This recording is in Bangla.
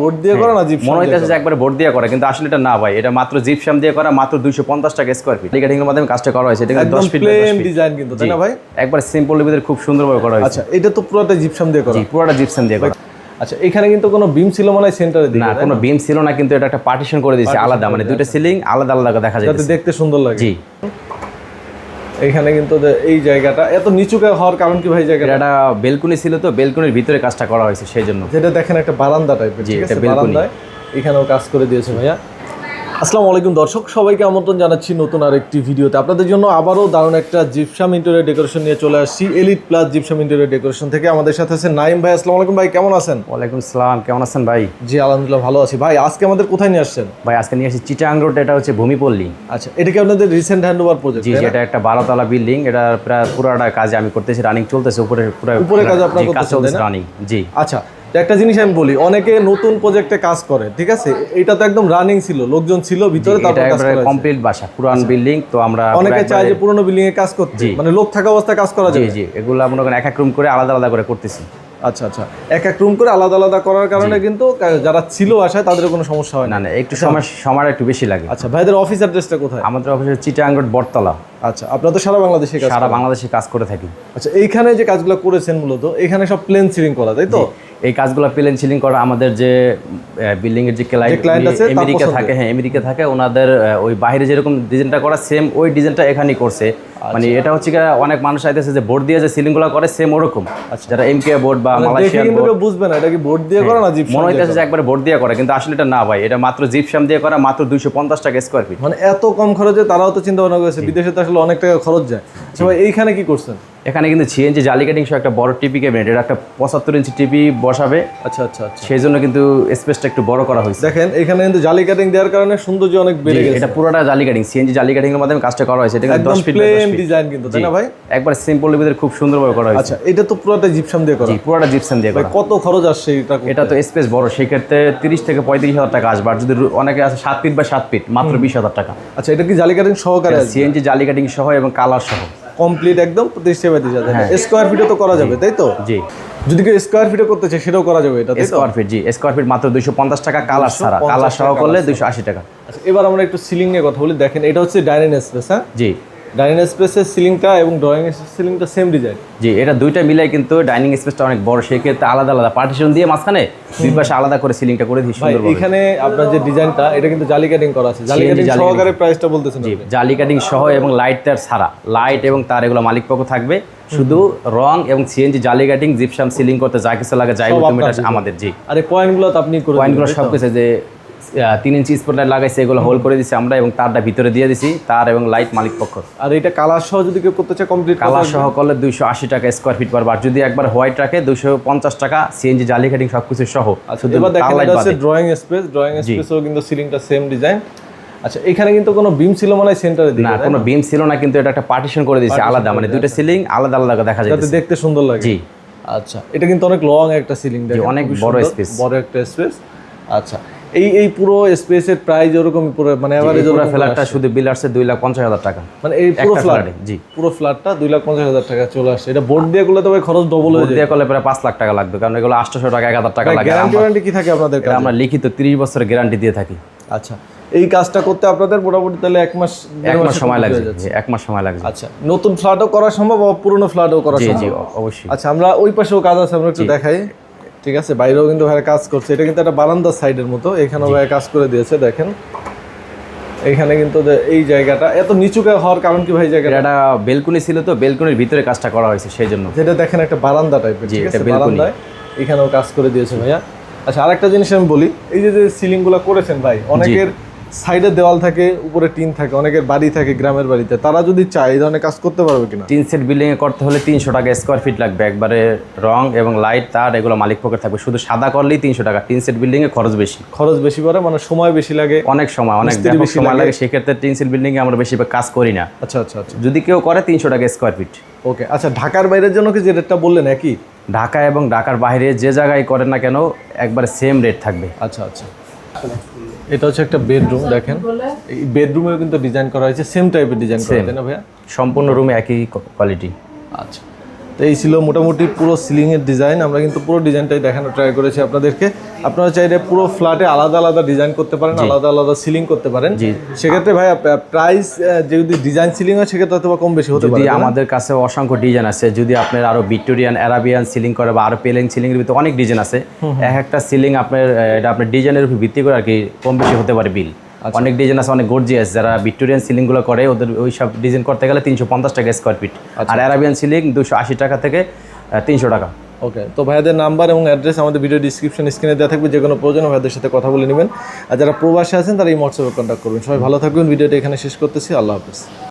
বোর্ড দিয়ে করা না মনে হইতেছে যে একবার বোর্ড দিয়ে করা কিন্তু আসলে এটা না ভাই এটা মাত্র জিপসাম দিয়ে করা মাত্র দুইশো পঞ্চাশ টাকা স্কোয়ার ফিট লিগাটিং এর মাধ্যমে কাজটা করা হয়েছে এটা কিন্তু দশ ফিট ডিজাইন কিন্তু তাই না ভাই? একবার সিম্পল ভিতরে খুব সুন্দরভাবে করা হয়েছে। আচ্ছা এটা তো পুরোটা জিপসাম দিয়ে করা। পুরোটা জিপসাম দিয়ে করা। আচ্ছা এখানে কিন্তু কোনো বিম ছিল মনে হয় সেন্টারে দিকে না কোনো বিম ছিল না কিন্তু এটা একটা পার্টিশন করে দিয়েছে আলাদা মানে দুইটা সিলিং আলাদা আলাদা দেখা যায় দেখতে সুন্দর লাগে। জি। এখানে কিন্তু যে এই জায়গাটা এত নিচুকে হওয়ার কারণ কি ভাই জায়গাটা? এটা বেলকুনি ছিল তো বেলকুনির ভিতরে কাজটা করা হয়েছে সেই জন্য যেটা দেখেন একটা বারান্দা টাইপের ঠিক এটা আছে। বারান্দায় এখানেও কাজ করে দিয়েছে ভাইয়া। আসসালামু আলাইকুম দর্শক সবাইকে আমন্ত্রণ জানাচ্ছি নতুন আরেকটি ভিডিওতে। আপনাদের জন্য আবারও দারুণ একটা জিপসাম ইন্টেরিয়র ডেকোরেশন নিয়ে চলে আসছি Elite Plus Gypsum Interior Decoration থেকে। আমাদের সাথে আছে নাইম ভাই আসসালামু আলাইকুম ভাই কেমন আছেন? ওয়ালাইকুম আসসালাম কেমন আছেন ভাই? জি আলহামদুলিল্লাহ ভালো আছি। ভাই আজকে আমাদের কোথায় নিয়ে আসছেন? ভাই আজকে নিয়ে আসছি চিটাং রোড এটা হচ্ছে ভূমিপল্লী। আচ্ছা এটা কি আপনাদের রিসেন্ট হ্যান্ড ওভার প্রজেক্ট জি যেটা একটা বারোতলা বিল্ডিং এটা প্রায় পুরোটা কাজে আমি করতেছি রানিং চলতেছে উপরে পুরো উপরে কাজ আপনারা কাজ করতেছেন, চলতেছে রানিং জি। আচ্ছা একটা জিনিস আমি বলি অনেকে নতুন প্রজেক্টে কাজ করে ঠিক আছে? এটা তো একদম রানিং ছিল লোকজন ছিল ভিতরে তারপর কাজ করা কমপ্লিট বাসা পুরান বিল্ডিং তো আমরা আচ্ছা। অনেকে পুরো চায় যে পুরোনো বিল্ডিং এ কাজ করতে মানে লোক থাকা অবস্থায় কাজ করা জি জি এগুলো মনে করেন এক এক রুম করে আলাদা আলাদা করে করতেছি। আচ্ছা আচ্ছা। এক এক রুম করে আলাদা আলাদা করার কারণে কিন্তু যারা ছিল আসায় তাদের কোনো সমস্যা হয় না। না একটু সময় সময় একটু বেশি লাগে। আচ্ছা ভাইদের অফিস অ্যাড্রেসটা কোথায়? আমাদের অফিসে চিটাং রোড বটতলা। আচ্ছা আপনারা তো সারা বাংলাদেশে কাজ সারা বাংলাদেশে কাজ করে থাকি। আচ্ছা এইখানে যে কাজগুলো করেছেন মূলত এখানে সব প্লেন সিলিং করা তাই তো? এই কাজগুলো প্লেন সিলিং করা আমাদের যে বিল্ডিং এর যে ক্লায়েন্ট আছে, আমেরিকা থাকে হ্যাঁ আমেরিকা থাকে ওনাদের ওই বাইরে যেরকম ডিজাইনটা করা সেম ওই ডিজাইনটা এখানেই করছে। মানে এটা হচ্ছে অনেক মানুষ আইতেছে যে বোর্ড দিয়ে যে সিলিংগুলো করে সেম ওরকম। যারা এমকে বোর্ড বা মানে মালয়েশিয়ান বোর্ড বুঝবে না এটা কি বোর্ড দিয়ে করা না জিপসাম মনে হইতেছে যে একবারে বোর্ড দিয়ে করে কিন্তু আসলে এটা না ভাই এটা মাত্র জিপসাম দিয়ে করা মাত্র দুইশো পঞ্চাশ টাকা স্কোয়ার ফিট মানে এত কম খরচে তারাও তো চিন্তা ভাবনা করেছে বিদেশে তো আসলে অনেক টাকা খরচ যায়। আচ্ছা ভাই এইখানে কি করছেন? এখানে কিন্তু সিএনজি জালি কাটিং সহ একটা বড় টিপি ক্যাবিনেট এটা একটা পঁচাত্তর ইঞ্চি টিপি বসাবে। আচ্ছা আচ্ছা আচ্ছা। সেই জন্য কিন্তু স্পেসটা একটু বড় করা হয়েছে। দেখেন এখানে কিন্তু জালি কাটিং দেওয়ার কারণে সৌন্দর্য অনেক বেড়ে গেছে। এটা পুরোটা জালি কাটিং সিএনজি জালি কাটিং এর মাধ্যমে কাজটা করা হয়েছে এটা কিন্তু একদম দশ ফিট প্লেন ডিজাইন কিন্তু তাই না ভাই? একবার সিম্পল ভিতরে খুব সুন্দরভাবে করা হয়েছে। আচ্ছা এটা তো পুরোটা জিপসাম দিয়ে করা। জি পুরোটা জিপসাম দিয়ে করা। কত খরচ আসছে এটা এটা তো স্পেস বড় সেই ক্ষেত্রে তিরিশ থেকে পঁয়ত্রিশ হাজার টাকা আসবে আর যদি অনেকে আছে সাত ফিট বা সাত ফিট মাত্র বিশ হাজার টাকা। আচ্ছা এটা কি জালি কাটিং সহকারে আছে সিএনজি জালি কাটিং সহ এবং কালার সহ। কমপ্লিট একদম প্রতিশ পঁয়ত্রিশ হাজার স্কোয়ার ফিটে তো করা যাবে তাই তো? জি। যদি কেউ স্কোয়ার ফিটে করতে চায় সেটাও করা যাবে এটা স্কোয়ার ফিট জি স্কোয়ার ফিট মাত্র দুইশো পঞ্চাশ টাকা কালার ছাড়া। কালার সহ করলে দুইশো আশি টাকা। আচ্ছা এবার আমরা একটু সিলিং নিয়ে কথা বলি। দেখেন এটা হচ্ছে ডাইনিং স্পেস হ্যাঁ? জি। ডাইনিং স্পেসের সিলিংটা এবং ড্রয়িং সিলিংটা সেম ডিজাইন জি এটা দুইটা মিলাই কিন্তু ডাইনিং স্পেসটা অনেক বড় সেই ক্ষেত্রে আলাদা আলাদা পার্টিশন দিয়ে মাঝখানে দুই পাশে আলাদা করে সিলিংটা করে দিই সুন্দর এখানে আপনার যে ডিজাইনটা এটা কিন্তু জালি কাটিং করা আছে। জালি কাটিং সহকারে প্রাইসটা বলতেছেন জি জালি কাটিং সহ এবং লাইট তার ছাড়া। লাইট এবং তার এগুলো মালিক পক্ষ থাকবে। শুধু রং এবং সিএনজি জালি কাটিং জিপসাম সিলিং করতে যা কিছু লাগে যাই আমাদের জি। আর এই পয়েন্টগুলো তো আপনি পয়েন্টগুলো সব কিছু যে তিন ইঞ্চি স্পটলাইট লাগাইছে এগুলো হোল করে দিছি আমরা এবং তারটা ভিতরে দিয়ে দিছি তার এবং লাইট মালিক পক্ষ। আর এটা কালার সহ যদি কেউ করতে চায় কমপ্লিট কালার সহ করলে দুইশো আশি টাকা স্কোয়ার ফিট পারবে আর যদি একবার হোয়াইট রাখে দুইশো পঞ্চাশ টাকা সিএনজি জালি কাটিং সব কিছু সহ শুধু হচ্ছে বাদে। ড্রয়িং স্পেস ড্রয়িং স্পেসও কিন্তু সিলিংটা সেম ডিজাইন আচ্ছা এখানে কিন্তু কোনো বিম ছিল মানে সেন্টারে না কোনো বিম ছিল না কিন্তু এটা একটা পার্টিশন করে দিয়েছে আলাদা মানে দুইটা সিলিং আলাদা আলাদা দেখা যায় দেখতে সুন্দর লাগে। জি। আচ্ছা এটা কিন্তু অনেক লং একটা সিলিং অনেক বড় স্পেস বড় একটা স্পেস আচ্ছা এই এই পুরো স্পেসের প্রাইস ওরকম পুরো মানে এভারেজ পুরো ফ্ল্যাটটা শুধু বিল আসছে দুই লাখ পঞ্চাশ হাজার টাকা। মানে এই পুরো ফ্ল্যাট জি। পুরো ফ্ল্যাটটা দুই লাখ পঞ্চাশ হাজার টাকা চলে আসছে এটা বোর্ড দিয়ে করলে তো ভাই খরচ ডবল হয়ে যায়। দিয়ে করলে প্রায় পাঁচ লাখ টাকা লাগবে কারণ এগুলো আটশোশো টাকা এক হাজার টাকা লাগে। গ্যারান্টি ওয়ারেন্টি কি থাকে আপনাদের কাছে? আমরা লিখিত তিরিশ বছরের গ্যারান্টি দিয়ে থাকি। আচ্ছা এই কাজটা করতে আপনাদের মোটামুটি তাহলে এক মাস এক মাস সময় লাগবে এক মাস সময় লাগবে আচ্ছা নতুন ফ্ল্যাটও করা সম্ভব পুরনো ফ্ল্যাটও করা সম্ভব? অবশ্যই। আচ্ছা আমরা ওই পাশেও কাজ আছে আমরা একটু দেখাই। ঠিক আছে? বাইরেও কিন্তু ভাইরা কাজ করছে। এটা কিন্তু একটা বারান্দার সাইডের মতো। এখানেও ভাই কাজ করে দিয়েছে দেখেন। এখানে কিন্তু এই জায়গাটা এত নিচুকে হওয়ার কারণ কি ভাই জায়গাটা? এটা বেলকুনি ছিল তো বেলকনির ভিতরে কাজটা করা হয়েছে সেই জন্য যেটা দেখেন একটা বারান্দা টাইপের জি, ঠিক এটা আছে? বারান্দায় এখানেও কাজ করে দিয়েছে ভাইয়া। আচ্ছা আরেকটা জিনিস আমি বলি এই যে যে সিলিংগুলো করেছেন ভাই অনেকের সাইডে দেওয়াল থাকে উপরে টিন থাকে অনেকের বাড়ি থাকে গ্রামের বাড়িতে। তারা যদি চায় এই ধরনের কাজ করতে পারবে কিনা? তিন সেট বিল্ডিং এ করতে হলে তিনশো টাকা স্কোয়ার ফিট লাগবে। একবারে রং এবং লাইট তার এগুলো মালিক পক্ষে থাকবে। শুধু সাদা করলেই তিনশো টাকা। তিন সেট বিল্ডিং এ খরচ বেশি। খরচ বেশি পড়ে মানে সময় বেশি লাগে। অনেক সময় অনেক বেশি সময় লাগে। সেক্ষেত্রে তিন সেট বিল্ডিং এ আমরা বেশি কাজ করি না। আচ্ছা আচ্ছা আচ্ছা। যদি কেউ করে তিনশো টাকা স্কোয়ার ফিট ওকে আচ্ছা ঢাকার বাইরের জন্য কি যে রেটটা বললেন একই? ঢাকা এবং ঢাকার বাইরে যে জায়গায় করেন না কেন একবারে সেম রেট থাকবে। আচ্ছা আচ্ছা। এটা হচ্ছে একটা বেডরুম দেখেন। এই বেডরুমেও কিন্তু ডিজাইন করা হয়েছে সেম টাইপের ডিজাইন করা তাই না ভাইয়া? সম্পূর্ণ রুমে একই কোয়ালিটি আচ্ছা। তো এই ছিল মোটামুটি পুরো সিলিংয়ের ডিজাইন। আমরা কিন্তু পুরো ডিজাইনটাই দেখানো ট্রাই করেছি আপনাদেরকে। আপনারা চাইলে পুরো ফ্ল্যাটে আলাদা আলাদা ডিজাইন করতে পারেন আলাদা আলাদা সিলিং করতে পারেন। সেক্ষেত্রে ভাই প্রাইস যদি ডিজাইন সিলিং হয় সেক্ষেত্রে অথবা কম বেশি হতে পারে আমাদের কাছে অসংখ্য ডিজাইন আছে যদি আপনার আরও ভিক্টোরিয়ান অ্যারাবিয়ান সিলিং করে বা আরও পেলিং সিলিং এর ভিতরে অনেক ডিজাইন আছে। এক একটা সিলিং আপনার এটা আপনার ডিজাইনের উপর ভিত্তি করে আর কি কম বেশি হতে পারে বিল। অনেক ডিজাইন আছে অনেক গর্জিয়াস যারা ভিক্টোরিয়ান সিলিংগুলো করে ওদের ওই সব ডিজাইন করতে গেলে তিনশো পঞ্চাশ টাকা স্কোয়ার ফিট আচ্ছা। আর অ্যারাবিয়ান সিলিং দুশো আশি টাকা থেকে তিনশো টাকা। ওকে তো ভাইয়াদের নাম্বার এবং অ্যাড্রেস আমাদের ভিডিও ডিসক্রিপশন স্ক্রিনে দেওয়া থাকবে যে কোনো প্রয়োজন ভাইয়াদের সাথে কথা বলে নেবেন। আর যারা প্রবাসে আছেন তারা এই হোয়াটসঅ্যাপে কন্ট্যাক্ট করবেন। সবাই ভালো থাকবেন ভিডিওটা এখানে শেষ করতেছি আল্লাহ হাফেজ।